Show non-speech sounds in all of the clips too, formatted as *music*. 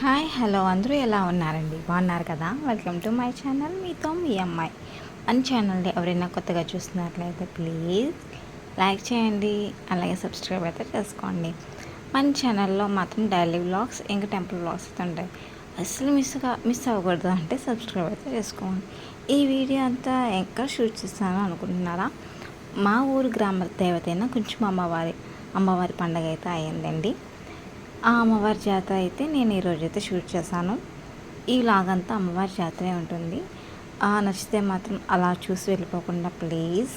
Hi hello అందరూ ఎలా ఉన్నారండి? బాగున్నారు కదా? వెల్కమ్ టు మై ఛానల్ మీతో మీ అమ్మాయి. మన ఛానల్ని ఎవరైనా కొత్తగా చూస్తున్నట్లయితే ప్లీజ్ లైక్ చేయండి అలాగే సబ్స్క్రైబ్ అయితే చేసుకోండి. మన ఛానల్లో మాత్రం డైలీ వ్లాగ్స్ ఇంకా టెంపుల్ వ్లాగ్స్ అయితే ఉంటాయి. అసలు మిస్గా మిస్ అవ్వకూడదు అంటే సబ్స్క్రైబ్ అయితే చేసుకోండి. ఈ వీడియో అంతా ఎక్కడ షూట్ చేస్తాను అనుకుంటున్నారా? మా ఊరు గ్రామ దేవత అయిన కొంచెం అమ్మవారి అమ్మవారి పండగ అయితే అయ్యిందండి. ఆ అమ్మవారి జాతర అయితే నేను ఈరోజు అయితే షూట్ చేశాను. ఈ లాగంతా అమ్మవారి జాతరే ఉంటుంది. ఆ నచ్చితే మాత్రం అలా చూసి వెళ్ళిపోకుండా ప్లీజ్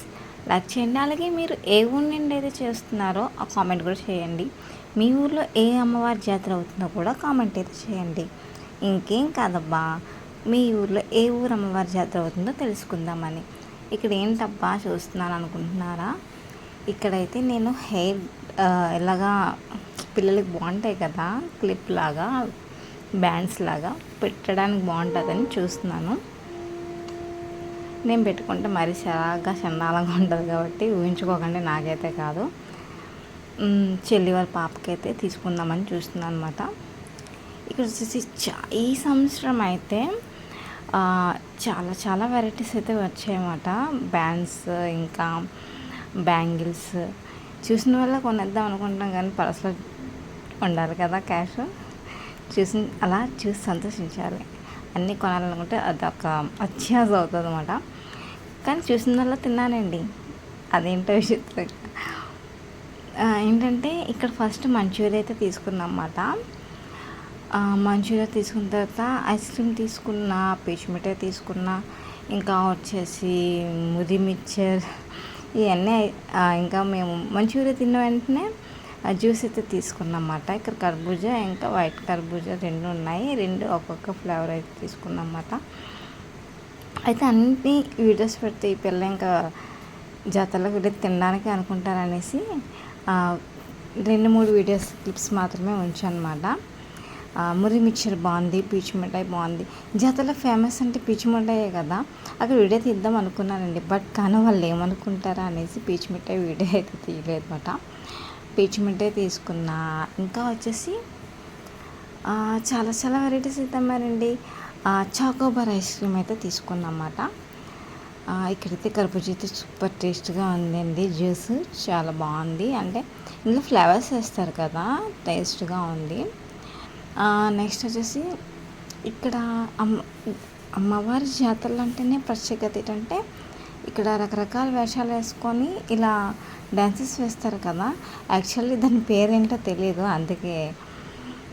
లైక్ చేయండి. అలాగే మీరు ఏ ఊరి నుండి అయితే చేస్తున్నారో ఆ కామెంట్ కూడా చేయండి. మీ ఊర్లో ఏ అమ్మవారి జాతర అవుతుందో కూడా కామెంట్ అయితే చేయండి. ఇంకేం కాదబ్బా మీ ఊర్లో ఏ ఊరు అమ్మవారి జాతర అవుతుందో తెలుసుకుందామని. ఇక్కడ ఏంటబ్బా చూస్తున్నాను అనుకుంటున్నారా? ఇక్కడైతే నేను హెయిర్ ఎలాగా పిల్లలకి బాగుంటాయి కదా క్లిప్ లాగా బ్యాండ్స్ లాగా పెట్టడానికి బాగుంటుందని చూస్తున్నాను. నేను పెట్టుకుంటే మరీ చరాగా చండాలంగా ఉంటుంది కాబట్టి ఊహించుకోకండి నాకైతే కాదు. చెల్లి వాళ్ళ పాపకైతే తీసుకుందామని చూస్తున్నాను అనమాట ఇక్కడ వచ్చేసి చా ఈ సంవత్సరం అయితే చాలా చాలా వెరైటీస్ అయితే వచ్చాయన్నమాట బ్యాండ్స్ ఇంకా బ్యాంగిల్స్. చూసిన వల్ల కొనేద్దాం అనుకుంటాం కానీ పర్సలో ఉండాలి కదా క్యాష్. చూసి అలా చూసి సంతోషించాలి. అన్నీ కొనాలనుకుంటే అదొక అత్యాస అవుతుంది అనమాట కానీ చూసిన వల్ల తిన్నానండి అదేంటో విషయం ఏంటంటే ఇక్కడ ఫస్ట్ మంచూరియా అయితే తీసుకున్నాం అన్నమాట మంచూరియా తీసుకున్న తర్వాత ఐస్ క్రీమ్ తీసుకున్న పీచు మిఠాయి తీసుకున్న ఇంకా వచ్చేసి ముది మిక్చర్ ఇవన్నీ ఇంకా మేము మంచూరియా తిన్న వెంటనే జ్యూస్ అయితే తీసుకున్నమాట ఇక్కడ కర్బూజా ఇంకా వైట్ కర్బూజా రెండు ఉన్నాయి. రెండు ఒక్కొక్క ఫ్లేవర్ అయితే తీసుకున్నమాట అయితే అన్ని వీడియోస్ పెడితే ఈ పిల్ల ఇంకా జాతరలో వెళ్ళి తినడానికి అనుకుంటారనేసి రెండు మూడు వీడియోస్ క్లిప్స్ మాత్రమే ఉంచానమాట మురి మిక్చర్ బాగుంది పీచు మిఠాయి బాగుంది. జాతరలో ఫేమస్ అంటే పీచు మిఠాయే కదా. అక్కడ వీడియో తీద్దాం అనుకున్నానండి. బట్ కానీ వాళ్ళు ఏమనుకుంటారా అనేసి పీచు మిఠాయి వీడియో అయితే తీయలేదు అనమాట పీచు మిఠాయి తీసుకున్నా. ఇంకా వచ్చేసి చాలా చాలా వెరైటీస్ అయితే చాకోబార్ ఐస్ క్రీమ్ అయితే తీసుకున్నమాట ఇక్కడైతే కర్బూజా సూపర్ టేస్ట్గా ఉందండి. జ్యూస్ చాలా బాగుంది. అంటే ఇందులో ఫ్లేవర్స్ వేస్తారు కదా టేస్ట్గా ఉంది. నెక్స్ట్ వచ్చేసి ఇక్కడ అమ్మ అమ్మవారి జాతరలు అంటేనే ప్రత్యేకత ఏంటంటే ఇక్కడ రకరకాల వేషాలు వేసుకొని ఇలా డ్యాన్సెస్ వేస్తారు కదా. యాక్చువల్లీ దాని పేరేంటో తెలియదు అందుకే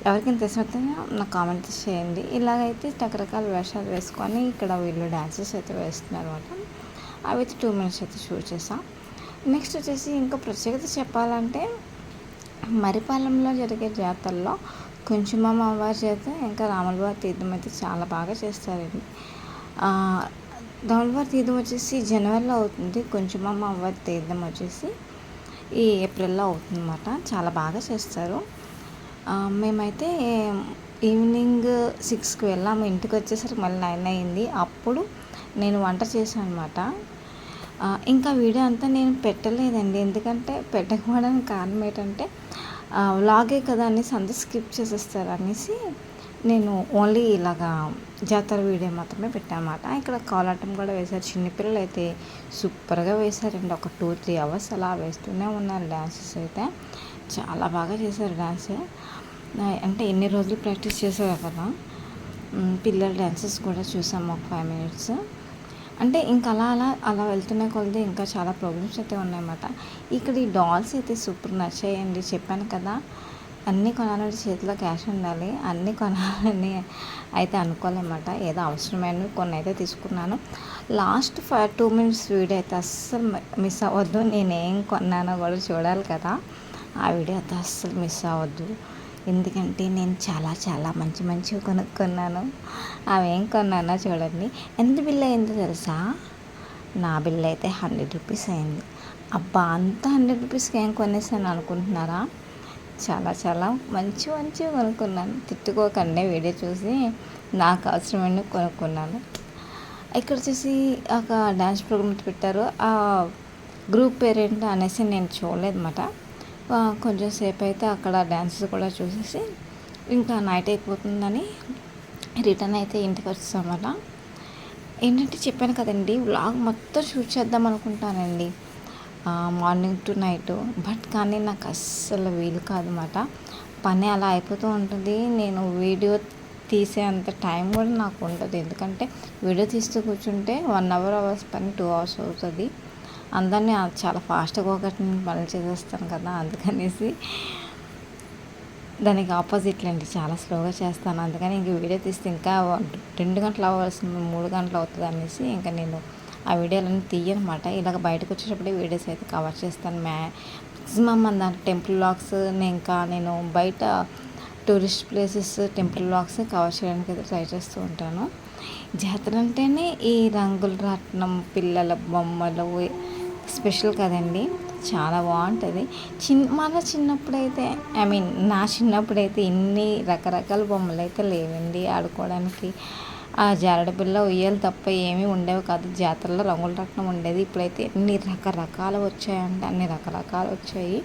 ఎవరికైనా తెలిసిపోతే నాకు కామెంట్ చేయండి. ఇలాగైతే రకరకాల వేషాలు వేసుకొని ఇక్కడ వీళ్ళు డ్యాన్సెస్ అయితే వేస్తున్నారు అనమాట అవి అయితే టూ మినిట్స్ అయితే షూట్ చేసాం నెక్స్ట్ వచ్చేసి ఇంకా ప్రత్యేకత చెప్పాలంటే మరిపాలెంలో జరిగే జాతరలో కొంచెం అమ్మవారి చేత ఇంకా రాములవారి తీర్థం అయితే చాలా బాగా చేస్తారండి. ఆ, తీర్థం వచ్చేసి జనవరిలో అవుతుంది. కొంచెం అమ్మవారి తీర్థం వచ్చేసి ఈ ఏప్రిల్లో అవుతుంది అన్నమాట చాలా బాగా చేస్తారు. మేమైతే ఈవినింగ్ సిక్స్కి వెళ్ళాము. ఇంటికి వచ్చేసరికి మళ్ళీ నైన్ అయింది. అప్పుడు నేను వంట చేశాను అనమాట ఇంకా వీడియో అంతా నేను పెట్టలేదండి. ఎందుకంటే పెట్టకపోవడానికి కారణం ఏంటంటే వ్లాగే కదా అనేసి అంతా స్కిప్ చేసేస్తారు అనేసి నేను ఓన్లీ ఇలాగా జాతర వీడియో మాత్రమే పెట్టానమాట. ఇక్కడ కాలాటం కూడా వేశారు. చిన్నపిల్లలు అయితే సూపర్గా వేశారండి. ఒక టూ త్రీ అవర్స్ అలా వేస్తూనే ఉన్నారు డ్యాన్సెస్ అయితే. చాలా బాగా చేశారు డ్యాన్స్ అంటే ఎన్ని రోజులు ప్రాక్టీస్ చేశారు కదా. పిల్లల డ్యాన్సెస్ కూడా చూసాము ఒక ఫైవ్ మినిట్స్ అంటే ఇంకా అలా అలా అలా వెళ్తున్న కొలది ఇంకా చాలా ప్రోగ్రామ్స్ అయితే ఉన్నాయన్నమాట. ఇక్కడ ఈ డాల్స్ అయితే సూపర్ నచ్చాయండి. చెప్పాను కదా. అన్నీ కొనాలంటే చేతిలో క్యాష్ ఉండాలి. అన్నీ కొనాలని అయితే అనుకోలేమాట ఏదో అవసరమైన కొన్ని అయితే తీసుకున్నాను. Last five two minutes video అయితే అస్సలు మిస్ అవ్వద్దు. నేను ఏం కొన్నానో కూడా చూడాలి కదా. ఆ వీడియో అయితే అస్సలు మిస్ అవ్వద్దు. ఎందుకంటే నేను చాలా చాలా మంచి మంచివి కొనుక్కున్నాను. అవేం కొన్నానో చూడండి. ఎంత బిల్ అయిందో తెలుసా? నా బిల్ అయితే హండ్రెడ్ రూపీస్ అయింది. అబ్బా అంత హండ్రెడ్ రూపీస్కి ఏం కొనేసాను అనుకుంటున్నారా? చాలా చాలా మంచి మంచి కొనుక్కున్నాను. తిట్టుకోకండి వీడియో చూసి. నాకు అవసరమైన కొనుక్కున్నాను. ఇక్కడ వచ్చేసి ఒక డ్యాన్స్ ప్రోగ్రామ్ పెట్టారు. ఆ గ్రూప్ పేరెంట్ అనేసి నేను చూడలేదన్నమాట. కొంచెం సేపు అయితే అక్కడ డ్యాన్సెస్ కూడా చూసేసి ఇంకా నైట్ అయిపోతుందని రిటర్న్ అయితే ఇంటికి వచ్చేసామన్నమాట. ఏంటంటే చెప్పాను కదండి వ్లాగ్ మొత్తం షూట్ చేద్దాం అనుకుంటానండి. Morning to night. బట్ కానీ నాకు అస్సలు వీలు కాదన్నమాట. పని అలా అయిపోతూ ఉంటుంది. నేను వీడియో తీసే అంత టైం కూడా నాకు ఉండదు. ఎందుకంటే వీడియో తీస్తూ కూర్చుంటే వన్ అవర్ అవర్స్ పని టూ అవర్స్ అవుతుంది. అందరినీ చాలా ఫాస్ట్గా ఒకటి నేను పనులు చేసేస్తాను కదా అందుకనేసి. దానికి ఆపోజిట్ అండి చాలా స్లోగా చేస్తాను. అందుకని ఇంక వీడియో తీస్తే ఇంకా రెండు గంటలు అవ్వాల్సింది మూడు గంటలు అవుతుంది అనేసి ఇంకా నేను ఆ వీడియోలన్నీ తీయనమాట. ఇలాగ బయటకు వచ్చేటప్పుడే వీడియోస్ అయితే కవర్ చేస్తాను మ్యా మ్యాక్సిమమ్ మన టెంపుల్ బ్లాగ్స్ ఇంకా నేను బయట tourist places temple blogs cover చేయడానికి అయితే ట్రై చేస్తూ ఉంటాను. జాతర అంటేనే ఈ రంగుల రత్నం పిల్లల బొమ్మలు స్పెషల్ కదండి. చాలా బాగుంటుంది. చిన్న మన చిన్నప్పుడైతే ఐ మీన్ నా చిన్నప్పుడైతే ఇన్ని రకరకాల బొమ్మలు అయితే లేవండి ఆడుకోవడానికి. ఆ జారడపిల్ల ఉయ్యాలు తప్ప ఏమీ ఉండేవి కాదు. జాతరలో రంగుల రత్నం ఉండేది. ఇప్పుడైతే ఎన్ని రకరకాలు వచ్చాయంటే అన్ని రకరకాలు వచ్చాయి.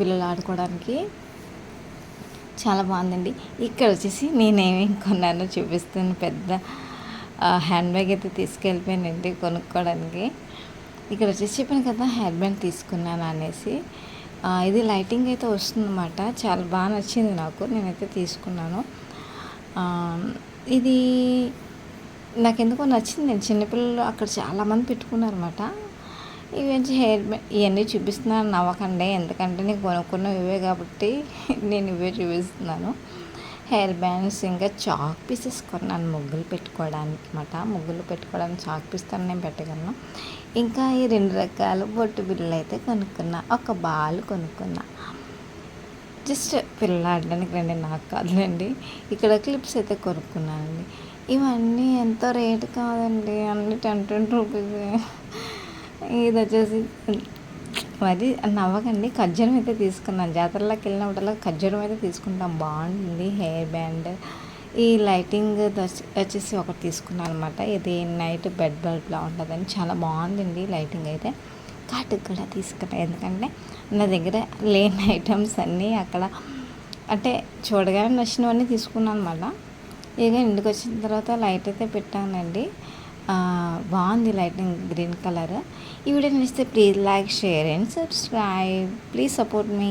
పిల్లలు ఆడుకోవడానికి చాలా బాగుందండి. ఇక్కడ వచ్చేసి నేనేమి కొన్నానో చూపిస్తాను. పెద్ద హ్యాండ్ బ్యాగ్ అయితే తీసుకెళ్ళిపోయానండి కొనుక్కోవడానికి. ఇక్కడ వచ్చేసి చెప్పాను కదా హ్యాండ్ బ్యాగ్ తీసుకున్నాను అనేసి. ఇది లైటింగ్ అయితే వస్తుందన్నమాట. చాలా బాగా నచ్చింది నాకు. నేనైతే తీసుకున్నాను. ఇది నాకెందుకో నచ్చింది. నేను చిన్నపిల్లలు అక్కడ చాలామంది పెట్టుకున్నారన్నమాట. ఇవి వచ్చి హెయిర్ ఇవన్నీ చూపిస్తున్నాను. నవ్వకండి. ఎందుకంటే నేను కొనుక్కున్న ఇవే కాబట్టి *laughs* నేను ఇవే చూపిస్తున్నాను. హెయిర్ బ్యాండ్స్ ఇంకా చాక్ పీసెస్ కొన్నాను ముగ్గులు పెట్టుకోవడానికి అనమాట ముగ్గులు పెట్టుకోవడానికి చాక్ పీస్తాను నేను పెట్టగలను. ఇంకా ఈ రెండు రకాల బొట్టు బిల్లలు అయితే కొనుక్కున్నా. ఒక బాల్ కొనుక్కున్నా. జస్ట్ పిల్లలు ఆడడానికి రండి నాకు కాదులేండి. ఇక్కడ క్లిప్స్ అయితే కొనుక్కున్నానండి. ఇవన్నీ ఎంతో రేటు కాదండి అన్ని టెన్ ట్వంటీ రూపీస్. ఇది వచ్చేసి మరి నవ్వకండి ఖజ్జరం అయితే తీసుకున్నాను. జాతరలోకి వెళ్ళినప్పుడల్లా ఖజ్జరం అయితే తీసుకుంటాం. బాగుంటుంది హెయిర్ బ్యాండ్. ఈ లైటింగ్ వచ్చేసి ఒకటి తీసుకున్నాను అనమాట ఇది నైట్ బెడ్ బల్బ్లా ఉంటుందని. చాలా బాగుందండి లైటింగ్ అయితే. కాటుకు కూడా తీసుకురా ఎందుకంటే నా దగ్గర లేని ఐటమ్స్ అన్నీ అక్కడ అంటే చూడగానే నచ్చినవన్నీ తీసుకున్నాను అనమాట ఇక ఇంటికి వచ్చిన తర్వాత లైట్ అయితే పెట్టానండి. బాగుంది లైటింగ్ గ్రీన్ కలర్ ఈ వీడియో నచ్చితే please like share and subscribe please support me